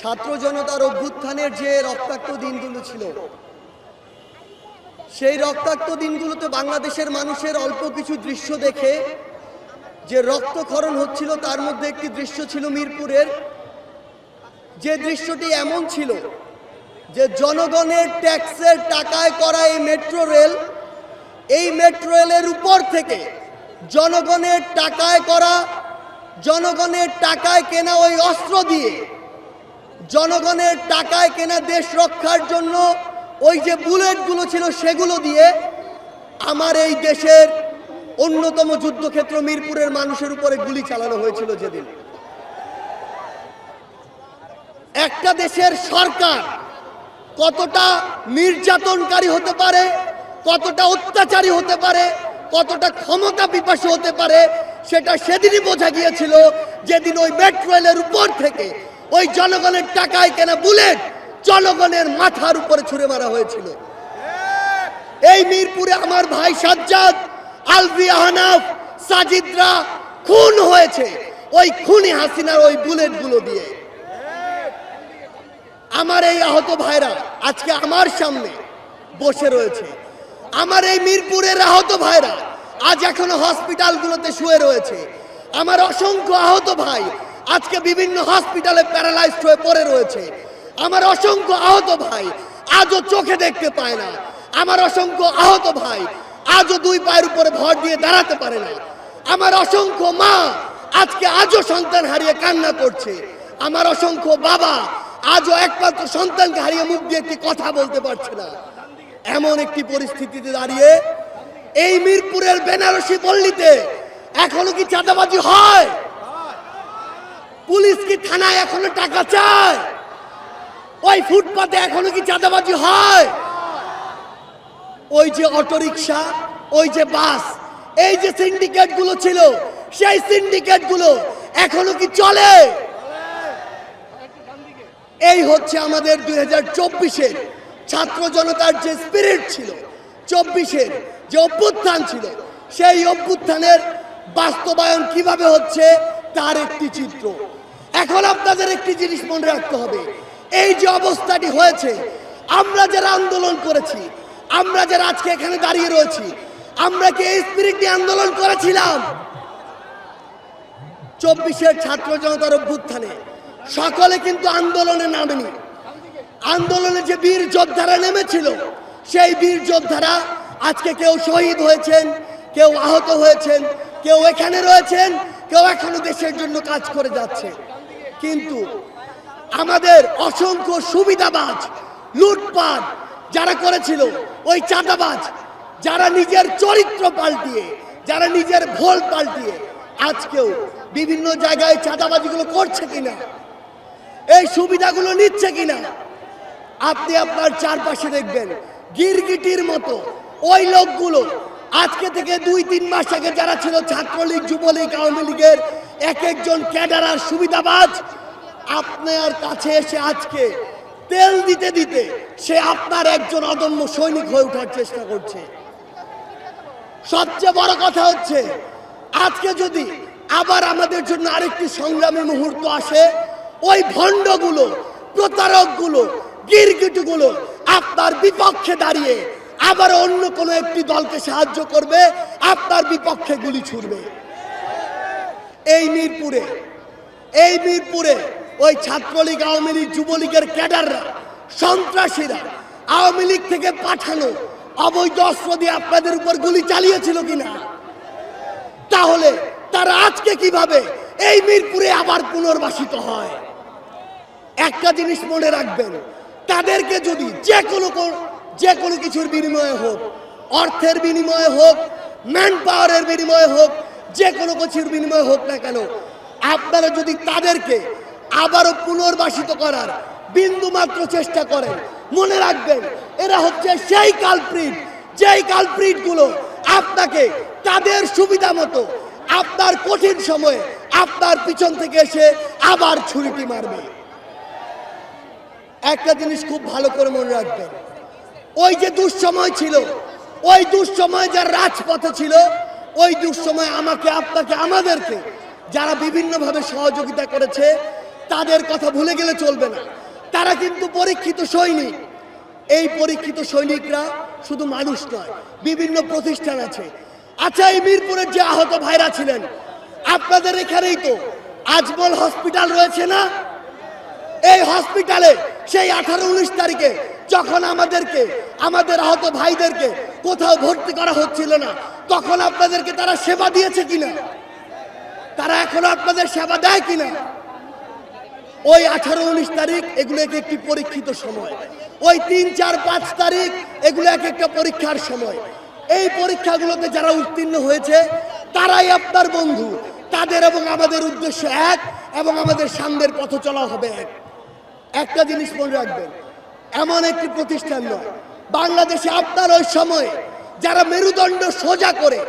ছাত্র জনতার অভ্যুত্থানের যে রক্তাক্ত দিনগুলো ছিল, সেই রক্তাক্ত দিনগুলোতে বাংলাদেশের মানুষের অল্প কিছু দৃশ্য দেখে যে রক্তক্ষরণ হচ্ছিল, তার মধ্যে একটি দৃশ্য ছিল মিরপুরের। যে দৃশ্যটি এমন ছিল যে জনগণের ট্যাক্সের টাকায় করা এই মেট্রো রেল, এই মেট্রো রেলের উপর থেকে জনগণের টাকায় করা, জনগণের টাকায় কেনা ওই অস্ত্র দিয়ে জনগণের টাকায় কেনা দেশ রক্ষার জন্য ওই যে বুলেটগুলো ছিল সেগুলো দিয়ে আমার এই দেশের অন্যতম যুদ্ধক্ষেত্র মিরপুরের মানুষের উপরে গুলি চালানো হয়েছিল যেদিন। একটা দেশের সরকার কতটা নির্যাতনকারী হতে পারে, কতটা অত্যাচারী হতে পারে, কতটা ক্ষমতা পিপাসী হতে পারে, সেটা সেদিনই বোঝা গিয়েছিল যেদিন ওই মেট্রো রেলের উপর থেকে ওই জনগণের টাকায় কেনা বুলেট? জনগণের মাথার উপরে ছুড়ে মারা হয়েছিল। এই মিরপুরে আমার ভাই সাজ্জাদ, আলভি আহনাফ, সাজিদরা খুন হয়েছে ওই খুনি হাসিনার ওই বুলেটগুলো দিয়ে। আমার এই আহত ভাইরা আজকে আমার সামনে বসে রয়েছে। আমার এই মিরপুরের আহত ভাইরা আজ এখনও হসপিটালগুলোতে শুয়ে রয়েছে। আমার অসংখ্য আহত ভাই আজকে বিভিন্ন হসপিটালে প্যারালাইজড হয়ে পড়ে রয়েছে। আমার অসংখ্য আহত ভাই আজও চোখে দেখতে পায় না। আমার অসংখ্য আহত ভাই আজও দুই পায়ের উপরে ভর দিয়ে দাঁড়াতে পারে না। আমার অসংখ্য মা আজকে আজও সন্তান হারিয়ে কান্না করছে। আমার অসংখ্য বাবা আজও একমাত্র সন্তানকে হারিয়ে মুখ দিয়ে একটি কথা বলতে পারছে না। এমন একটি পরিস্থিতিতে দাঁড়িয়ে এই মিরপুরের বেনারসি পল্লীতে এখনও কি চাঁদাবাজি হয়? পুলিশ কি থানায় এখনও টাকা চায়? ওই ফুটপাতে এখনও কি চাঁদাবাজি হয়? ওই যে অটোরিকশা, ওই যে বাস, এই যে সিন্ডিকেটগুলো ছিল, সেই সিন্ডিকেটগুলো এখনও কি চলে? এই হচ্ছে আমাদের দুই হাজার চব্বিশের ছাত্র জনতার যে স্পিরিট ছিল, চব্বিশের যে অভ্যুত্থান ছিল, সেই অভ্যুত্থানের বাস্তবায়ন কীভাবে হচ্ছে? তার একটি চিত্র। এখন আপনাদের একটি জিনিস মনে রাখতে হবে। এই যে অবস্থাটি হয়েছে, আমরা যারা আন্দোলন করেছি, আমরা যারা আজকে এখানে দাঁড়িয়ে রয়েছি, আমরা কি এই স্পিরিট নিয়ে আন্দোলন করেছিলাম? চব্বিশের ছাত্র জনতার অভ্যুত্থানে সকলে কিন্তু আন্দোলনে নামেনি। আন্দোলনে যে বীর যোদ্ধারা নেমেছিল, সেই বীর যোদ্ধারা আজকে কেউ শহীদ হয়েছেন, কেউ আহত হয়েছেন, কেউ এখানে রয়েছেন কেউ এখনও দেশের জন্য কাজ করে যাচ্ছে। কিন্তু আমাদের অসংখ্য সুবিধাবাজ, লুটপাট যারা করেছিল, ওই চাঁদাবাজ, যারা নিজের চরিত্র পাল্টিয়ে, যারা নিজের ভোল পাল্টিয়ে আজকেও বিভিন্ন জায়গায় চাঁদাবাজিগুলো করছে কিনা, এই সুবিধাগুলো নিচ্ছে কিনা, আপনি আপনার চারপাশে দেখবেন, গিরগিটির মতো ওই লোকগুলো আজকে থেকে দুই, তিন মাস আগে যারা ছিল ছাত্রলীগ, যুবলীগ, আওয়ামী লীগের এক একজন ক্যাডার আর সুবিধাবাজ আপনার কাছে এসে আজকে তেল দিতে দিতে সে আপনার একজন অদম্য সৈনিক হয়ে ওঠার চেষ্টা করছে। সবচেয়ে বড় কথা হচ্ছে, আজকে যদি আবার আমাদের জন্য আরেকটি সংগ্রামী মুহূর্ত আসে, ওই ভণ্ডগুলো, প্রতারকগুলো, গিরগিটুগুলো আপনার বিপক্ষে দাঁড়িয়ে আবার অন্য কোনো একটি দলকে সাহায্য করবে, আপনার বিপক্ষে গুলি ছুড়বে। এই মিরপুরে এই মিরপুরে ওই ছাত্রলীগ, আওয়ামী লীগ, যুবলীগের ক্যাডাররা, সন্ত্রাসীরা আওয়ামী লীগ থেকে পাঠানো অবৈধ অস্ত্র দিয়ে আপনাদের উপর গুলি চালিয়েছিল কিনা? তাহলে তারা আজকে কীভাবে এই মিরপুরে আবার পুনর্বাসিত হয়? একটা জিনিস মনে রাখবেন, তাদেরকে যদি যে কোনো যে কোনো কিছুর বিনিময়ে হোক, অর্থের বিনিময়ে হোক ম্যান পাওয়ারের বিনিময়ে হোক যে কোনো কিছুর বিনিময়ে হোক না কেন, আপনারা যদি তাদেরকে আবারও পুনর্বাসিত করার বিন্দু মাত্র চেষ্টা করেন, মনে রাখবেন, এরা হচ্ছে সেই কালপ্রিট যেই কালপ্রিটগুলো আপনাকে তাদের সুবিধা মতো, আপনার কঠিন সময়ে আপনার পিছন থেকে এসে আবার ছুরিটি মারবে। একটা জিনিস খুব ভালো করে মনে রাখবেন ওই যে দুঃসময় ছিল, ওই দুঃসময় যার রাজপথে ছিল, ওই দুঃসময় আমাকে, আপনাকে, আমাদেরকে যারা বিভিন্নভাবে সহযোগিতা করেছে, তাদের কথা ভুলে গেলে চলবে না। তারা কিন্তু পরীক্ষিত সৈনিক। এই পরীক্ষিত সৈনিকরা শুধু মানুষ নয়, বিভিন্ন প্রতিষ্ঠান আছে। আচ্ছা এই মিরপুরের যে আহত ভাইরা ছিলেন, আপনাদের এখানেই তো আজমল হসপিটাল রয়েছে না? এই হসপিটালে সেই আঠারো, উনিশ তারিখে যখন আমাদেরকে, আমাদের আহত ভাইদেরকে কোথাও ভর্তি করা হচ্ছিল না, তখন আপনাদেরকে তারা সেবা দিয়েছে কিনা? তারা এখনও আপনাদের সেবা দেয় কিনা? ওই আঠারো উনিশ তারিখ এগুলো এক একটি পরীক্ষিত সময়। ওই তিন, চার, পাঁচ তারিখ এগুলো এক একটা পরীক্ষার সময়। এই পরীক্ষাগুলোতে যারা উত্তীর্ণ হয়েছে, তারাই আপনার বন্ধু। তাদের এবং আমাদের উদ্দেশ্য এক এবং আমাদের সামনের পথ চলা হবে এক। একটা জিনিস মনে রাখবেন এমন একটি প্রতিষ্ঠান নয়। বাংলাদেশে আপনার ওই সময়ে যারা মেরুদণ্ড সোজা করে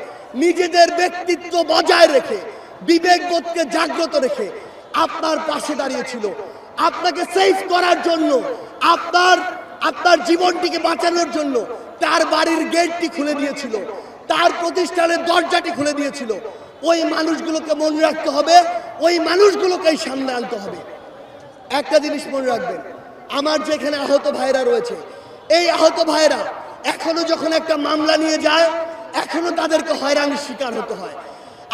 নিজেদের ব্যক্তিত্ব বজায় রেখে বিবেকবোধকে জাগ্রত রেখে আপনার পাশে দাঁড়িয়েছিল। আপনাকে সেভ করার জন্য, আপনার আপনার জীবনটিকে বাঁচানোর জন্য তার বাড়ির গেটটি খুলে দিয়েছিল, তার প্রতিষ্ঠানের দরজাটি খুলে দিয়েছিল। ওই মানুষগুলোকে মনে রাখতে হবে, ওই মানুষগুলোকেই সামনে আনতে হবে। একটা জিনিস মনে রাখবেন আমার যেখানে আহত ভাইরা রয়েছে, এই আহত ভাইরা এখনও যখন একটা মামলা নিয়ে যায়, এখনও তাদেরকে হয়রানির শিকার হতে হয়।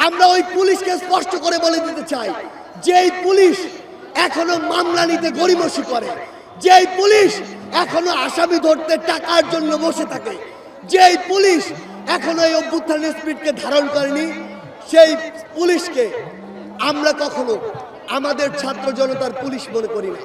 আমরা ওই পুলিশকে স্পষ্ট করে বলে দিতে চাই, যেই পুলিশ এখনও মামলা নিতে গরিমসি করে, যেই পুলিশ এখনও আসামি ধরতে টাকার জন্য বসে থাকে, যেই পুলিশ এখনও এই অভ্যুত্থানের স্পিডকে ধারণ করেনি, সেই পুলিশকে আমরা কখনো আমাদের ছাত্র জনতার পুলিশ মনে করি না।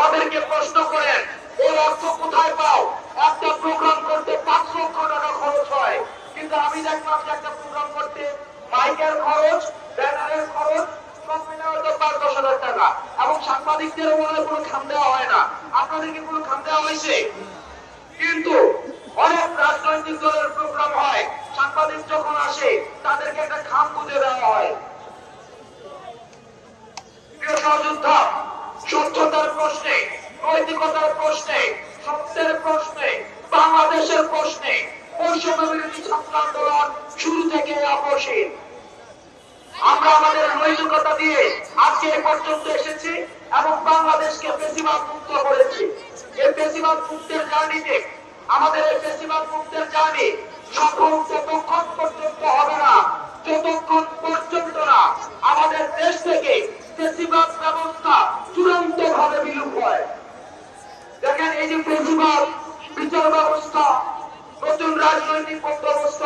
আমাদেরকে প্রশ্ন করেন এই অর্থ কোথায় পাও? একটা প্রোগ্রাম করতে পাঁচ লক্ষ টাকা খরচ হয়। কিন্তু আমি দেখলাম যে একটা প্রোগ্রাম করতে মাইকের খরচ, ব্যানারের খরচ, সব মিলে হয়তো পাঁচ, দশ হাজার টাকা। এবং সাংবাদিকদেরও মনে কোনো খাম দেওয়া হয় না। আপনাদেরকে কোনো খাম দেওয়া হয়েছে? কিন্তু অনেক রাজনৈতিক দলের প্রোগ্রাম হয়। সাংবাদিক যখন আসে, তাদেরকে একটা খাম বুঝে দেওয়া হয়। প্রিয় সহযোদ্ধা সত্যতার প্রশ্নে, নৈতিকতার প্রশ্নে, সত্যের প্রশ্নে, বাংলাদেশের প্রশ্নে ছাত্র আন্দোলন শুরু থেকে আমরা আমাদের নৈতিকতা দিয়ে আজকে এ পর্যন্ত এসেছি এবং বাংলাদেশকে বেশিরভাগ মুক্ত করেছি। এই বেশিরভাগ মুক্তের জার্নিতে আমাদের এই বেশিরভাগ মুক্তের জার্নি সফল পর্যন্ত হবে না। যতক্ষণ পর্যন্ত না আমাদের দেশ থেকে বেশিরভাগ ব্যবস্থা চূড়ান্ত ভাবে বিলুপ হয়। দেখেন এই যে বেশিরভাগ বিচার ব্যবস্থা, নতুন রাজনৈতিক বন্দোবস্ত,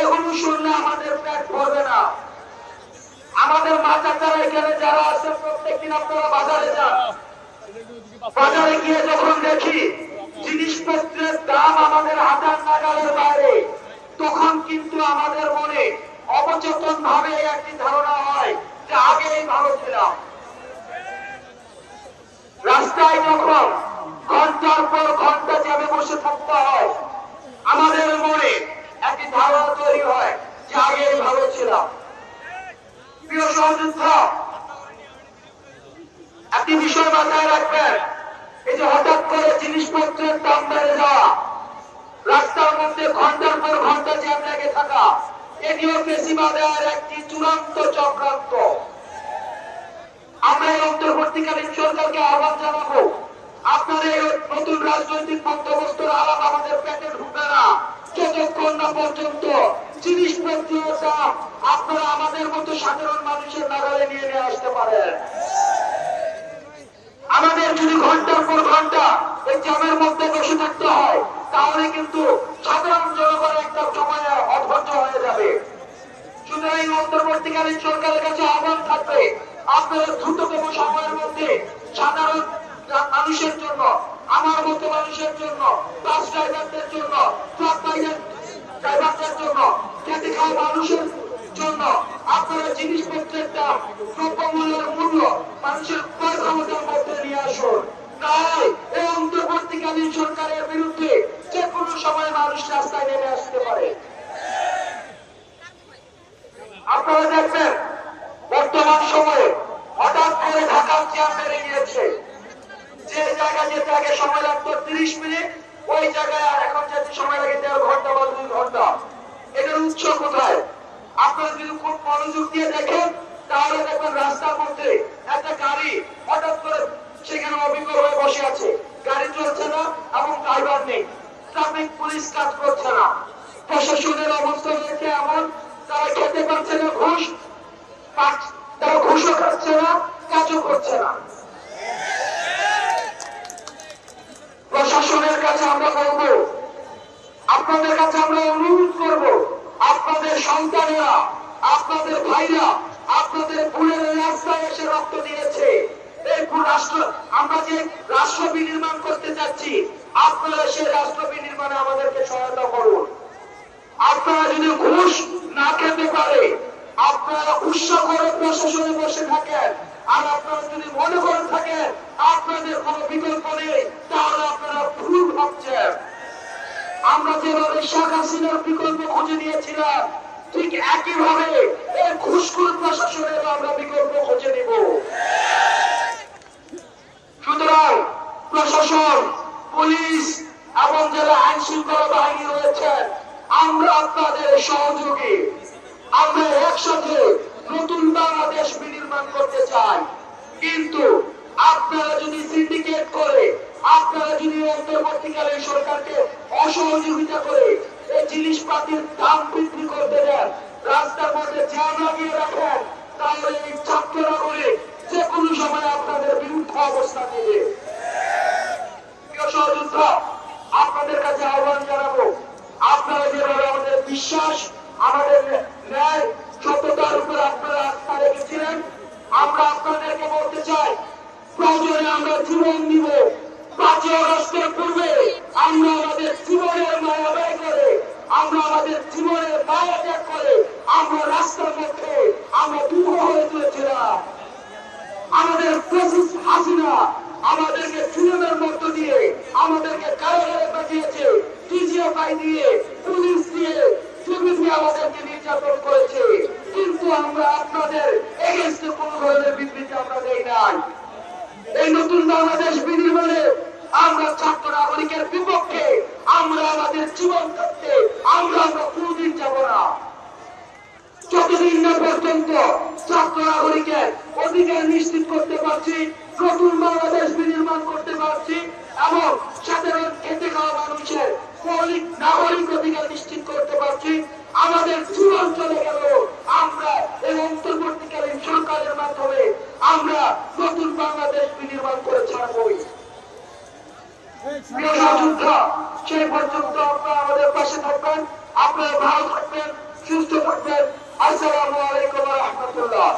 এগুলো শুনলে আমাদের পেট ভরবে না। আমাদের মাথা চারা এখানে যারা আছে প্রত্যেক দিন আপনারা বাজারে যান। বাজারে গিয়ে যখন দেখি জিনিসপত্রের দাম আমাদের হাজার নাগালের বাইরে, তখন কিন্তু আমাদের মনে অবচেতন ভাবে একটি ধারণা হয় যে আগেই ভালো ছিলাম রাস্তায় যখন ঘণ্টার পর ঘণ্টা জ্যামে বসে থাকতে হয় আমাদের মনে একটি ধারণা তৈরি হয় যে আগেই ভালো ছিলাম প্রিয় সহযোদ্ধা একটি বিষয় মাথায় রাখবেন এই যে হঠাৎ করে জিনিসপত্রের দাম বেড়ে যাওয়া রাস্তার মধ্যে ঘণ্টার পর ঘণ্টা জ্যাম লেগে থাকা আমাদের মতো সাধারণ মানুষের নাগালে নিয়ে নিয়ে আসতে পারেন। আমাদের যদি ঘণ্টার পর ঘণ্টা এই জ্যামের মধ্যে বসে থাকতে হয়, তাহলে কিন্তু সাধারণ জনগণ একটা সময়ে যাবে। সুতরাং অন্তর্বর্তীকালীন সরকারের কাছে আহ্বান থাকবে, আপনারা দ্রুততম সময়ের মধ্যে সাধারণ মানুষের জন্য, আমার মতো মানুষের জন্য বাস ড্রাইভারদের জন্য ট্রাক ড্রাইভারদের জন্য খেতে খাওয়া মানুষের জন্য আপনারা জিনিসপত্রের দাম, দ্রব্যমূল্যের মূল্য মানুষের ক্রয় ক্ষমতার মধ্যে নিয়ে আসুন। তাই এই অন্তর্বর্তীকালীন সরকারের বিরুদ্ধে যে কোনো সময় মানুষ রাস্তায় নেমে আসতে পারে। আপনারা দেখবেন বর্তমান সময়ে হঠাৎ করে ঢাকার জ্যাম বেড়ে গিয়েছে। যে জায়গায় যেতে আগে সময় লাগতো তিরিশ মিনিট, ওই জায়গায় এখন যেতে সময় লাগে দেড় ঘণ্টা বা দুই ঘণ্টা। এটার উৎস কোথায়? আপনারা যদি খুব মনোযোগ দিয়ে দেখেন, তাহলে দেখবেন রাস্তার মধ্যে একটা গাড়ি হঠাৎ করে সেখানে অভিজ্ঞ হয়ে বসে আছে। গাড়ি চলছে না এবং ড্রাইভার নেই। ট্রাফিক পুলিশ কাজ করছে না। প্রশাসনের অবস্থা হয়েছে এমন তারা খেতে পারছে না, ঘুষ তারা ঘুষও খাচ্ছে না, কাজও করছে না। প্রশাসনের কাছে আমরা বলব, আপনাদের কাছে আমরা অনুরোধ করব, আপনাদের সন্তানেরা, আপনাদের ভাইরা, আপনাদের বোনের রাস্তায় এসে রক্ত দিয়েছে। এই রাষ্ট্র আমরা যে রাষ্ট্র বিনির্মাণ করতে যাচ্ছি আপনারা সেই রাষ্ট্র বিনির্মাণে আমাদেরকে সহায়তা করুন। আপনারা যদি ঘুষ না খেতে পারে, আপনারা উৎসাহ করে প্রশাসনে বসে থাকেন। আর আপনারা যদি মনে করে থাকেন, আপনাদের কোনো বিকল্প নেই, তাহলে আপনারা ভুল ভাবছেন। আমরা যেভাবে শেখ হাসিনার বিকল্প খুঁজে নিয়েছিলাম, ঠিক একইভাবে এই ঘুষখোর প্রশাসনের আমরা বিকল্প খুঁজে নিব। সুতরাং প্রশাসন, পুলিশ এবং যারা আইন শৃঙ্খলা বাহিনী রয়েছেন আমরা আপনাদের সহযোগী। আমরা একসাথে নতুন বাংলাদেশ বিনির্মাণ করতে চাই। কিন্তু আপনারা যদি সিন্ডিকেট করে, আপনারা যদি অন্তর্বর্তীকালীন সরকারকে অসহযোগিতা করে এই জিনিসপাতির দাম বৃদ্ধি করতে দেন, রাস্তার মধ্যে জ্যাম লাগিয়ে রাখেন, তাহলে এই ছাত্ররা করে যে কোনো সময় আপনাদের বিরুদ্ধে অবস্থান নেবে। প্রিয় সহযোদ্ধা, আপনাদের কাছে আহ্বান জানাব আপনারা যেভাবে আমাদের বিশ্বাস, আমাদের ন্যায় সত্যতার উপর আপনারা আস্থা রেখেছিলেন। আমরা আপনাদেরকে বলতে চাই, প্রয়োজনে আমরা জীবন দিব। পাঁচই অগস্টের পূর্বে আমরা আমাদের জীবনের মায়া ব্যয় করে, আমরা আমাদের জীবনের মায়া ত্যাগ করে আমরা রাস্তার মধ্যে আমরা দুঃখ হয়ে তুলেছিলাম। আমাদের প্রসেস হাসিনা আমাদেরকে সিনেমার মধ্য দিয়ে আমাদেরকে কারাগারে পাঠিয়েছে টিজিএফআই দিয়ে, পুলিশ দিয়ে আমাদেরকে নির্যাতন করেছে, কিন্তু আমরা আপনাদের এগেনস্টে কোন ধরনের বিবৃতি আমরা দেই নাই। এই নতুন বাংলাদেশ বিনির্মাণে আমরা ছাত্র নাগরিকের বিপক্ষে, আমরা আমাদের জীবন থাকতে আমরা আমরা কোনদিন যাব না। যতদিন না পর্যন্ত ছাত্র নাগরিকের অধিকার নিশ্চিত করতে পারছি, নতুন বাংলাদেশ বিনির্মাণ করতে পারছি, এবং সাধারণ খেতে খাওয়া মানুষের মৌলিক নাগরিক অধিকার নিশ্চিত করতে পারছি আমাদের জীবন চলে গেল। আমরা এই অন্তর্বর্তীকালীন সরকারের মাধ্যমে আমরা নতুন বাংলাদেশ বিনির্মাণ করে ছাড়বই। সেই পর্যন্ত আপনারা আমাদের পাশে থাকবেন। আপনারা ভালো থাকবেন, সুস্থ থাকবেন। আসসালামু আলাইকুম রহমতুল্লাহ।